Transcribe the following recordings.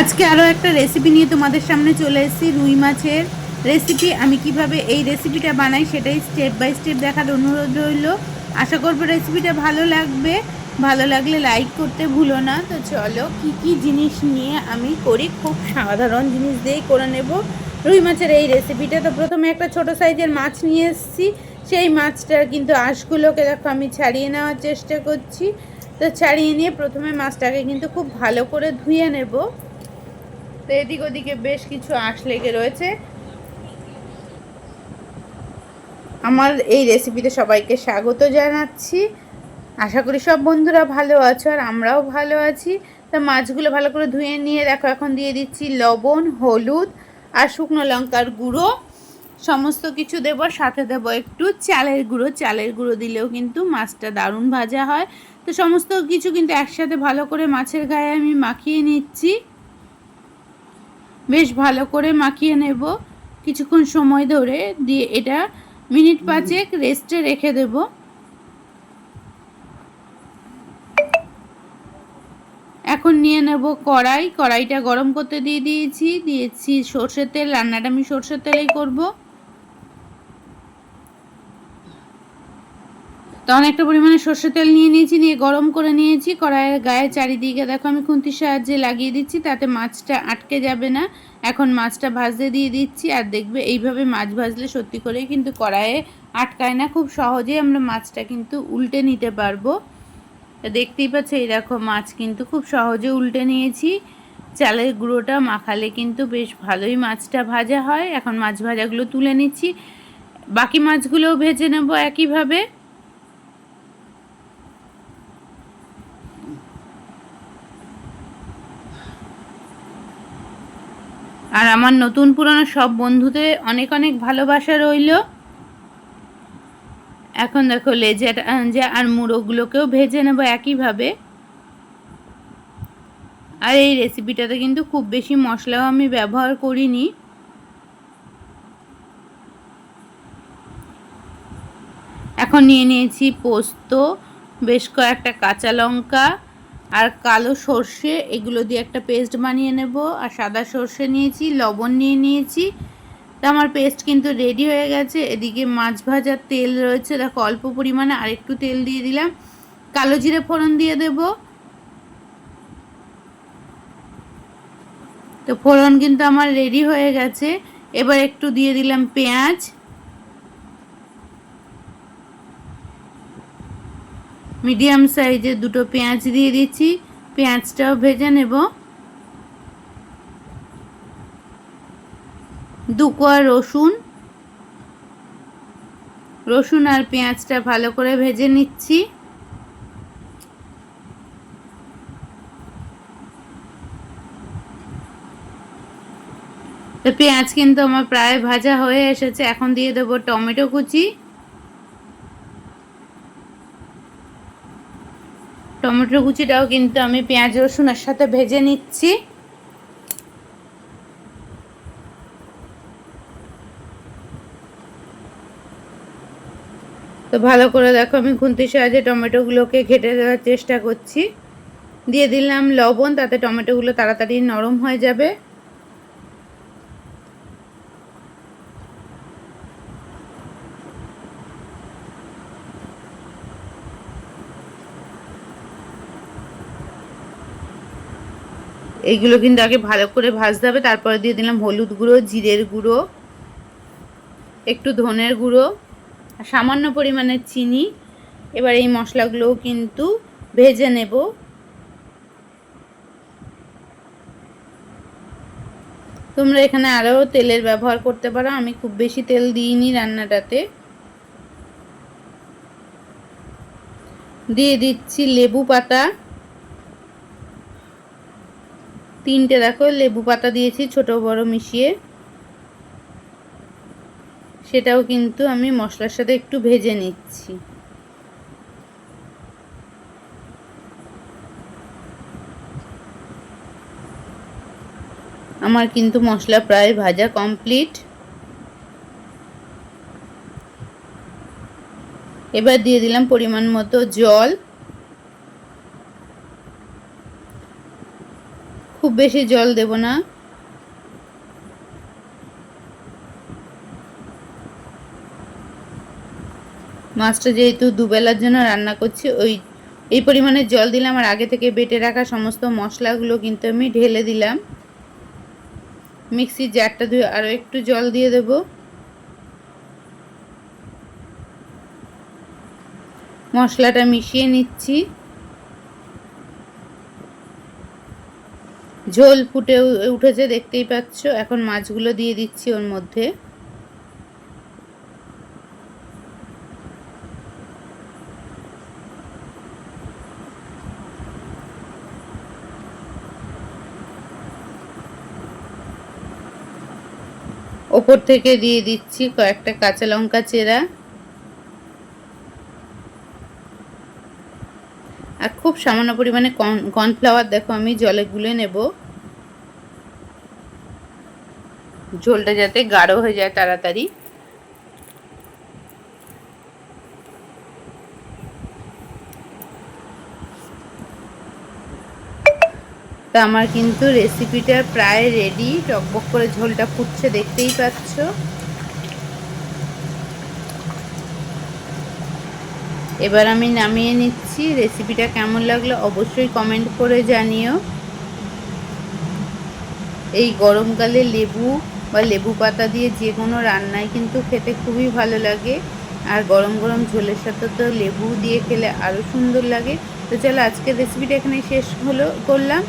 আজকে আরও একটা রেসিপি নিয়ে তোমাদের সামনে চলে এসেছি, রুই মাছের রেসিপি আমি কীভাবে এই রেসিপিটা বানাই সেটাই স্টেপ বাই স্টেপ দেখার অনুরোধ রইল। আশা করব রেসিপিটা ভালো লাগবে। ভালো লাগলে লাইক করতে ভুলো না। তো চলো, কি কি জিনিস নিয়ে আমি করি? খুব সাধারণ জিনিস দিয়েই করে নেব। রুই মাছের এই রেসিপিটা তো প্রথমে একটা ছোট সাইজের মাছ নিয়ে এসেছি। সেই মাছটার কিন্তু আঁশগুলোকে দেখো আমি ছাড়িয়ে নেওয়ার চেষ্টা করছি। তো ছাড়িয়ে নিয়ে প্রথমে মাছটাকে কিন্তু খুব ভালো করে ধুয়ে নেব। তো এদিক ওদিকে বেশ কিছু আঁশ লেগে রয়েছে। আমার এই রেসিপিতে সবাইকে স্বাগত জানাচ্ছি। আশা করি সব বন্ধুরা ভালো আছো আর আমরাও ভালো আছি। তা মাছগুলো ভালো করে ধুয়ে নিয়ে দেখো, এখন দিয়ে দিচ্ছি লবণ, হলুদ আর শুকনো লঙ্কার গুঁড়ো। সমস্ত কিছু দেব সাথে দেব একটু চালের গুঁড়ো। চালের গুঁড়ো দিলেও কিন্তু মাছটা দারুণ ভাজা হয়। তো সমস্ত কিছু কিন্তু একসাথে ভালো করে মাছের গায়ে আমি মাখিয়ে নিচ্ছি। বেশ ভালো করে মাখিয়ে নেব। কিছুক্ষণ সময় ধরে দিয়ে এটা মিনিট পাঁচেক রেস্টে রেখে দেব। এখন নিয়ে নেব কড়াই। কড়াইটা গরম করতে দিয়ে দিয়েছি। দিয়েছি সর্ষের তেল। রান্নাটা আমি সর্ষের তেলেই করব। তো অনেকটা পরিমাণে সর্ষের তেল নিয়ে নিয়েছি, নিয়ে গরম করে নিয়েছি। কড়াইয়ের গায়ে চারিদিকে দেখো আমি খুন্তির সাহায্যে লাগিয়ে দিচ্ছি, তাতে মাছটা আটকে যাবে না। এখন মাছটা ভাজতে দিয়ে দিচ্ছি, আর দেখবে এইভাবে মাছ ভাজলে সত্যি করেই কিন্তু কড়াইয়ে আটকায় না, খুব সহজেই আমরা মাছটা কিন্তু উল্টে নিতে পারব। দেখতেই পাচ্ছ, এই দেখো মাছ কিন্তু খুব সহজে উল্টে নিয়েছি। চালের গুঁড়োটা মাখালে কিন্তু বেশ ভালোই মাছটা ভাজা হয়। এখন মাছ ভাজাগুলো তুলে নিচ্ছি। বাকি মাছগুলোও ভেজে নেব একইভাবে। আর আমার নতুন পুরনো সব বন্ধুদের অনেক অনেক ভালোবাসা রইল। এখন দেখো লেজের আঞ্জা আর মুড়োগুলোকেও ভেজে নেব একইভাবে। আর এই রেসিপিটাতে কিন্তু খুব বেশি মশলাও আমি ব্যবহার করিনি। এখন নিয়ে নিয়েছি পোস্ত, বেশ কয়েকটা কাঁচা লঙ্কা আর কালো সর্ষে, এগুলো দিয়ে একটা পেস্ট বানিয়ে নেব। আর সাদা সর্ষে নিয়েছি, লবণ নিয়ে নিয়েছি। তো আমার পেস্ট কিন্তু রেডি হয়ে গেছে। এদিকে মাছ ভাজার তেল রয়েছে। দেখো, অল্প পরিমাণে আরেকটু তেল দিয়ে দিলাম। কালো জিরে ফোড়ন দিয়ে দেব। তো ফোড়ন কিন্তু আমার রেডি হয়ে গেছে। এবার একটু দিয়ে দিলাম পেঁয়াজ। মিডিয়াম সাইজের দুটো পেঁয়াজ দিয়ে দিচ্ছি। পেঁয়াজটাও ভেজে নেব। দু কোয়া রসুন। রসুন আর পেঁয়াজটা ভালো করে ভেজে নিচ্ছি। তো পেঁয়াজ কিন্তু আমার প্রায় ভাজা হয়ে এসেছে। এখন দিয়ে দেবো টমেটো কুচি। টমেটো কুচিটাও কিন্তু আমি পেঁয়াজ রসুনের সাথে ভেজে নিচ্ছি। তো ভালো করে দেখো, আমি খুন্তির সাহায্যে টমেটোগুলোকে ঘেটে দেওয়ার চেষ্টা করছি। দিয়ে দিলাম লবণ, তাতে টমেটোগুলো তাড়াতাড়ি নরম হয়ে যাবে। এইগুলো কিন্তু আগে ভালো করে ভাজতে হবে, তারপরে দিয়ে দিলাম হলুদ গুঁড়ো, জিরের গুঁড়ো, একটু ধনের গুঁড়ো, আর সামান্য পরিমাণে চিনি। এবার এই মশলাগুলোও কিন্তু ভেজে নেব। তোমরা এখানে আরও তেলের ব্যবহার করতে পারো, আমি খুব বেশি তেল দিইনি রান্নাটাতে। দিয়ে দিচ্ছি লেবু পাতা। তিনটে দেখো, লেবু পাতা দিয়েছি, ছোট বড় মিশিয়ে। সেটাও কিন্তু আমি মশলার সাথে একটু ভেজে নিচ্ছি। আমার কিন্তু মশলা প্রায় ভাজা কমপ্লিট। এবার দিয়ে দিলাম পরিমাণ মতো জল। খুব বেশি জল দেব না। মাছটা যেহেতু দুবেলার জন্য রান্না করছি, ওই, এই পরিমাণে জল দিলাম আর আগে থেকে বেটে রাখা সমস্ত মশলাগুলো কিন্তু আমি ঢেলে দিলাম। মিক্সির জারটা ধুয়ে আরও একটু জল দিয়ে দেব। মশলাটা মিশিয়ে নিচ্ছি। ঝোল ফুটে উঠেছে, দেখতেই পাচ্ছ। এখন মাছগুলো দিয়ে দিচ্ছি ওর মধ্যে। ওপর থেকে দিয়ে দিচ্ছি কয়েকটা কাঁচা লঙ্কা চেরা। আর খুব সামান্য পরিমাণে কর্নফ্লাওয়ার, দেখো আমি জলে গুলে নেব। ঝোলটা যাতে গাঢ় হয়ে যায় তাড়াতাড়ি। তা আমার কিন্তু রেসিপিটা প্রায় রেডি টকবক করে ঝোলটা ফুটছে, দেখতেই পাচ্ছ। এবার আমি নামিয়ে নিচ্ছি। রেসিপিটা কেমন লাগল অবশ্যই কমেন্ট করে জানিও। এই গরমকালে লেবু বা লেবু পাতা দিয়ে যে কোনো রান্নায় কিন্তু খেতে খুবই ভালো লাগে। আর গরম গরম ঝোলের সাথে তো লেবু দিয়ে খেলে আরও সুন্দর লাগে। তো চলো আজকের রেসিপিটা এখানে শেষ হলো, করলাম।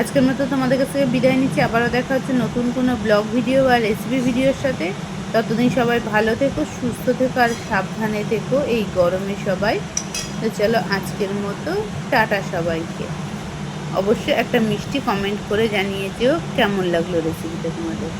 আজকের মতো তোমাদের কাছ থেকে বিদায় নিচ্ছি। আবারও দেখা হচ্ছে নতুন কোনো ব্লগ ভিডিও বা রেসিপি ভিডিওর সাথে। ততদিন সবাই ভালো থেকো, সুস্থ থেকো আর সাবধানে থেকো এই গরমে সবাই। তো চলো আজকের মতো টাটা সবাইকে। অবশ্যই একটা মিষ্টি কমেন্ট করে জানিয়ে যেও কেমন লাগল রেসিপিটা তোমাদের।